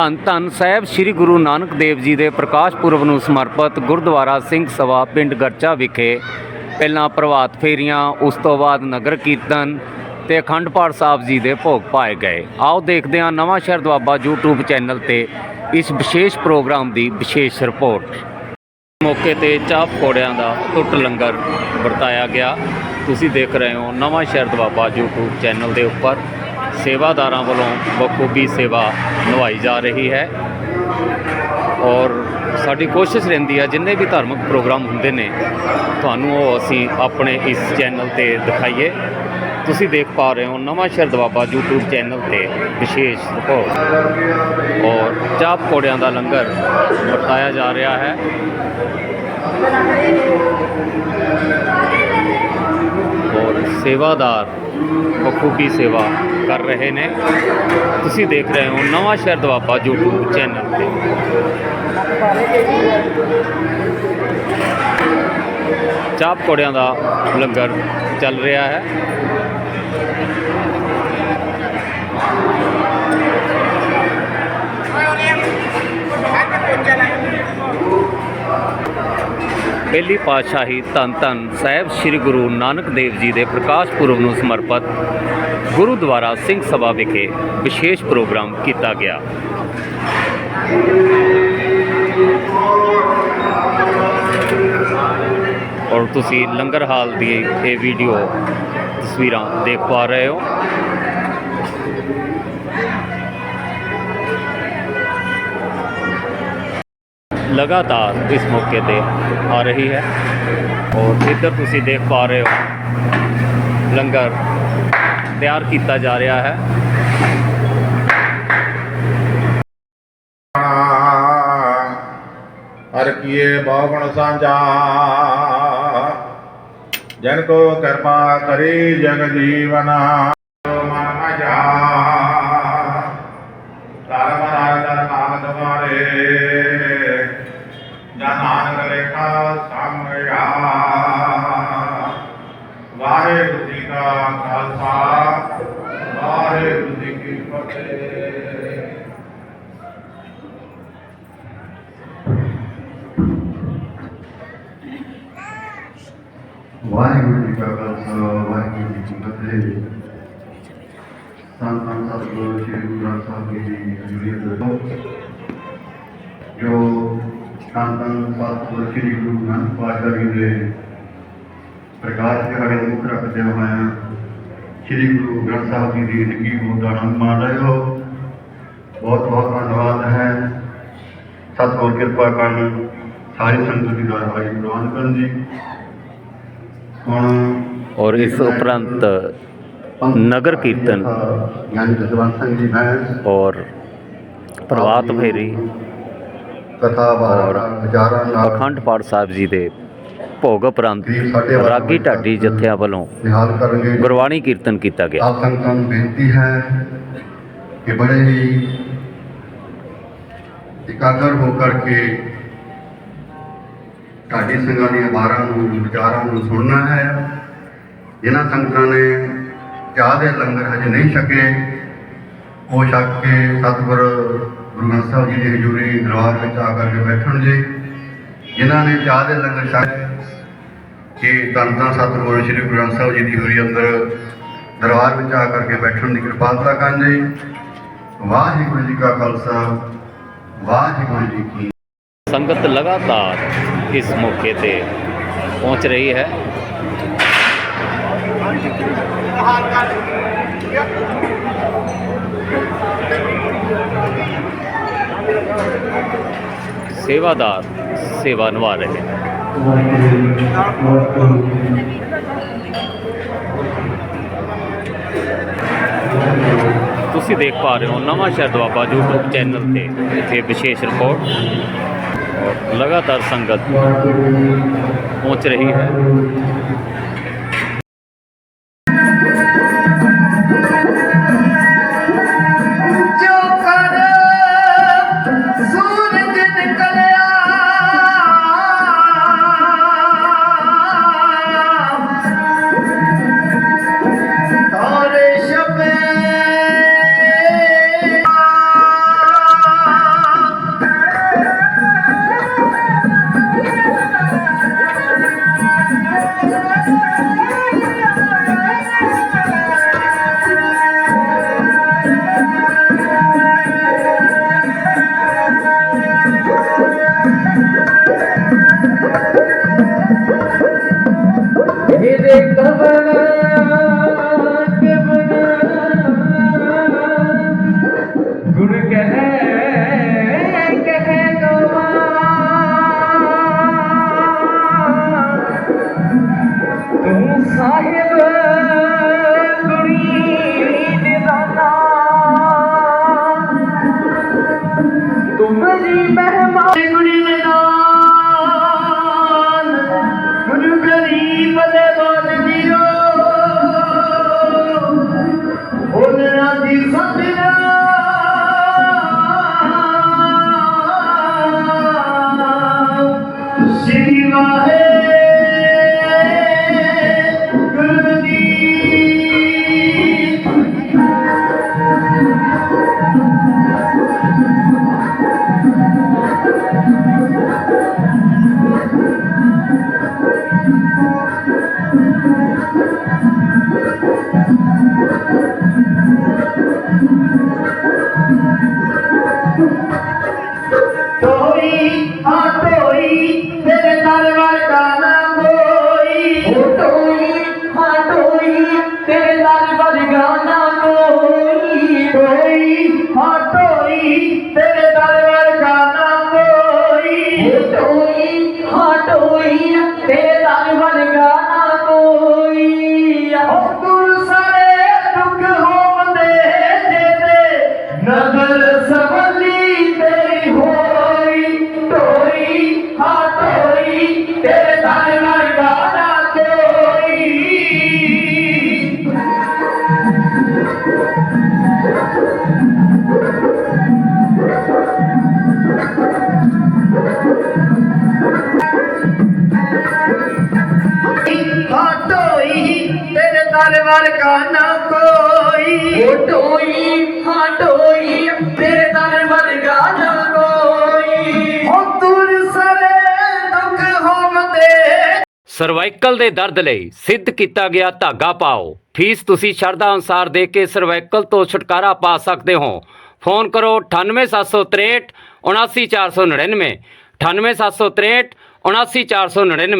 ਧੰਨ ਧੰਨ ਸਾਹਿਬ, ਸ੍ਰੀ ਗੁਰੂ ਨਾਨਕ ਦੇਵ ਜੀ ਦੇ ਪ੍ਰਕਾਸ਼ ਪੁਰਬ ਨੂੰ ਸਮਰਪਿਤ ਗੁਰਦੁਆਰਾ ਸਿੰਘ ਸਭਾ ਪਿੰਡ ਗਰਚਾ ਵਿਖੇ ਪਹਿਲਾਂ ਪ੍ਰਭਾਤ ਫੇਰੀਆਂ, ਉਸ ਤੋਂ ਬਾਅਦ ਨਗਰ ਕੀਰਤਨ ਤੇ ਅਖੰਡ ਪਾਠ ਸਾਹਿਬ ਜੀ ਦੇ ਭੋਗ ਪਾਏ ਗਏ। ਆਓ ਦੇਖਦੇ ਹਾਂ ਨਵਾਂ ਸ਼ਹਿਰ ਦੁਆਬਾ YouTube ਚੈਨਲ ਤੇ ਇਸ ਵਿਸ਼ੇਸ਼ ਪ੍ਰੋਗਰਾਮ ਦੀ ਵਿਸ਼ੇਸ਼ ਰਿਪੋਰਟ। ਮੌਕੇ ਤੇ ਚਾਹ ਪਕੌੜਿਆਂ ਦਾ ਟੁੱਟ ਲੰਗਰ ਵਰਤਾਇਆ ਗਿਆ। ਤੁਸੀਂ ਦੇਖ ਰਹੇ ਹੋ ਨਵਾਂ ਸ਼ਹਿਰ ਦੁਆਬਾ YouTube ਚੈਨਲ ਦੇ ਉੱਪਰ। ਸੇਵਾਦਾਰਾਂ ਵੱਲੋਂ ਬਖੂਬੀ ਸੇਵਾ ਨਿਭਾਈ ਜਾ ਰਹੀ ਹੈ। ਔਰ ਸਾਡੀ ਕੋਸ਼ਿਸ਼ ਰਹਿੰਦੀ ਹੈ ਜਿੰਨੇ ਵੀ ਧਾਰਮਿਕ ਪ੍ਰੋਗਰਾਮ ਹੁੰਦੇ ਨੇ, ਤੁਹਾਨੂੰ ਉਹ ਅਸੀਂ ਆਪਣੇ ਇਸ ਚੈਨਲ ਤੇ ਦਿਖਾਈਏ। ਤੁਸੀਂ ਦੇਖ ਪਾ ਰਹੇ ਹੋ ਨਵਾਂ ਸ਼ਹਿਰ ਦੁਆਬਾ YouTube ਚੈਨਲ ਤੇ ਵਿਸ਼ੇਸ਼ ਰਿਪੋਰਟ ਔਰ ਚਾਹ ਪਕੌੜਿਆਂ ਦਾ ਲੰਗਰ ਵਰਤਾਇਆ ਜਾ ਰਿਹਾ ਹੈ। ਔਰ ਸੇਵਾਦਾਰ ਬਖੂਬੀ ਸੇਵਾ ਕਰ ਰਹੇ ਨੇ। ਤੁਸੀਂ ਦੇਖ ਰਹੇ ਹੋ ਨਵਾਂ ਸ਼ਹਿਰ ਦੁਆਬਾ YouTube ਚੈਨਲ ਤੇ। ਚਾਹ ਪਕੌੜਿਆਂ ਦਾ ਲੰਗਰ ਚੱਲ ਰਿਹਾ ਹੈ। ਪਹਿਲੀ ਪਾਤਸ਼ਾਹੀ ਧੰਨ ਧੰਨ ਸਾਹਿਬ ਸ੍ਰੀ ਗੁਰੂ ਨਾਨਕ ਦੇਵ ਜੀ ਦੇ ਪ੍ਰਕਾਸ਼ ਪੁਰਬ ਨੂੰ ਸਮਰਪਿਤ ਗੁਰਦੁਆਰਾ ਸਿੰਘ ਸਭਾ ਵਿਖੇ ਵਿਸ਼ੇਸ਼ ਪ੍ਰੋਗਰਾਮ ਕੀਤਾ ਗਿਆ। ਔਰ ਤੁਸੀਂ ਲੰਗਰ ਹਾਲ ਦੀ ਇਹ ਵੀਡੀਓ ਤਸਵੀਰਾਂ ਦੇਖ ਪਾ ਰਹੇ ਹੋ। ਲਗਾਤਾਰ ਇਸ ਮੌਕੇ ਤੇ ਆ ਰਹੀ ਹੈ ਔਰ ਇੱਧਰ ਤੁਸੀਂ ਦੇਖ ਪਾ ਰਹੇ ਹੋ ਲੰਗਰ ਤਿਆਰ ਕੀਤਾ ਜਾ ਰਿਹਾ ਹੈ ਹਰ ਕੀਏ ਬਹੁ ਗੁਣ ਸਾਂਝਾ ਜਨ ਕੋ ਕਿਰਪਾ ਕਰੀ ਜਗ ਜੀਵਨਾ ਮਨ ਵਾਹਿਗੁਰੂ ਜੀ ਕੀ ਫਤਿਹ ਵਾਹਿਗੁਰੂ ਜੀ ਕਾ ਖਾਲਸਾ, ਵਾਹਿਗੁਰੂ ਜੀ ਕੀ ਫਤਿਹ। ਸੰਤ ਸਤਿਗੁਰੂ ਸ੍ਰੀ ਗੁਰੂ ਗ੍ਰੰਥ ਸਾਹਿਬ ਜੀ ਦੀ ਹਜ਼ੂਰੀ ਜੋ ਸੰਤ ਸਤਿਗੁਰੂ ਸ੍ਰੀ ਗੁਰੂ ਨਾਨਕ ਪਾਤਸ਼ਾਹ ਜੀ ਦੇ ਪ੍ਰਕਾਸ਼ ਦਿਹਾੜੇ ਨੂੰ ਮੁੱਖ ਰੱਖਦੇ ਹੋਏ ਸ੍ਰੀ ਗੁਰੂ ਗ੍ਰੰਥ ਸਾਹਿਬ ਜੀ ਦੀ ਜ਼ਿੰਦਗੀ ਨੂੰ ਦਾ ਆਨੰਦ ਮਾਣ ਹੋ ਬਹੁਤ ਬਹੁਤ ਧੰਨਵਾਦ ਹੈ। ਸਤਿਗੁਰ ਕਿਰਪਾ ਕਰਨ ਸਾਰੀ ਸੰਗਤ ਦੀ ਦੁਆਰਾ ਭਾਈ ਪ੍ਰਵਾਨ ਕਰਨ ਜੀ ਹੁਣ ਔਰ ਇਸ ਉਪਰੰਤ ਨਗਰ ਕੀਰਤਨ ਯਾਨੀ ਜਸਵੰਤ ਸਿੰਘ ਜੀ ਬੈਂਸ ਔਰ ਪ੍ਰਭਾਤ ਫੇਰੀ ਕਥਾ ਵਾਰ ਵਿਚਾਰਾਂ ਨਾਲ ਅਖੰਡ ਪਾਠ ਸਾਹਿਬ ਜੀ ਦੇ ਭੋਗ ਉਪਰੰਤ ਰਾਗੀ ਢਾਡੀ ਜਥਿਆਂ ਵੱਲੋਂ ਨਿਹਾਲ ਕਰਨਗੇ ਗੁਰਬਾਣੀ ਕੀਰਤਨ ਕੀਤਾ ਗਿਆ। ਆਪ ਸੰਗਤਾਂ ਨੂੰ ਬੇਨਤੀ ਹੈ ਕਿ ਬੜੇ ਹੀ ਇਕਾਗਰ ਹੋ ਕਰਕੇ ਢਾਡੀ ਸਿੰਘਾਂ ਦੀਆਂ ਬਾਰਾਂ ਨੂੰ ਵਿਚਾਰਾਂ ਨੂੰ ਸੁਣਨਾ ਹੈ। ਜਿਨ੍ਹਾਂ ਸੰਗਤਾਂ ਨੇ ਚਾਹ ਦੇ ਲੰਗਰ ਹਜੇ ਨਹੀਂ ਛਕੇ ਉਹ ਛਕ ਕੇ ਸਤਿਗੁਰ ਗੁਰੂ ਗ੍ਰੰਥ ਸਾਹਿਬ ਜੀ ਦੀ ਹਜ਼ੂਰੀ ਦਰਬਾਰ ਵਿੱਚ ਆ ਕਰਕੇ ਬੈਠਣ ਜੀ ਜਿਨ੍ਹਾਂ ਨੇ ਚਾਹ ਦੇ ਲੰਗਰ ਛਕ ਕਿ ਧੰਨ ਧੰਨ ਸਤਿਗੁਰੂ ਸ੍ਰੀ ਗੁਰੂ ਗ੍ਰੰਥ ਸਾਹਿਬ ਜੀ ਦੀ ਹਜ਼ੂਰੀ ਅੰਦਰ ਦਰਬਾਰ ਵਿੱਚ ਆ ਕਰਕੇ ਬੈਠਣ ਦੀ ਕਿਰਪਾਲਤਾ ਕਰਨ ਜੀ। ਵਾਹਿਗੁਰੂ ਜੀ ਕਾ ਖਾਲਸਾ, ਵਾਹਿਗੁਰੂ ਜੀ ਕੀ ਸੰਗਤ ਲਗਾਤਾਰ ਇਸ ਮੌਕੇ ਤੇ ਪਹੁੰਚ ਰਹੀ ਹੈ। ਸੇਵਾਦਾਰ ਸੇਵਾ ਨਿਭਾ ਰਹੇ ਨੇ। ਤੁਸੀਂ ਦੇਖ ਪਾ ਰਹੇ ਹੋ ਨਵਾਂ ਸ਼ਹਿਰ ਦੁਆਬਾ YouTube ਚੈਨਲ ਤੇ, ਇੱਥੇ ਵਿਸ਼ੇਸ਼ ਰਿਪੋਰਟ ਲਗਾਤਾਰ ਸੰਗਤ ਪਹੁੰਚ ਰਹੀ ਹੈ। ਤੇਰੇ ਦਰਬਾਰ ਕਾ ਨਾ ਕੋਈ। ਹਟੋਈ ਹਟੋਈ ਤੇਰੇ ਦਰਬਾਰ ਕਾ ਨਾ ਕੋਈ। ਹੋ ਤੁਰ ਸਰੇ ਦੁੱਖ ਹੋਮਦੇ ਸਰਵਾਈਕਲ ਦੇ ਦਰਦ ਲਈ ਸਿੱਧ ਕੀਤਾ ਗਿਆ ਧਾਗਾ ਪਾਓ। ਫੀਸ ਤੁਸੀਂ ਸ਼ਰਧਾ ਅਨੁਸਾਰ ਦੇ ਕੇ ਸਰਵਾਈਕਲ ਤੋਂ ਛੁਟਕਾਰਾ ਪਾ ਸਕਦੇ ਹੋ। ਫੋਨ ਕਰੋ 98763 79499 98763 79499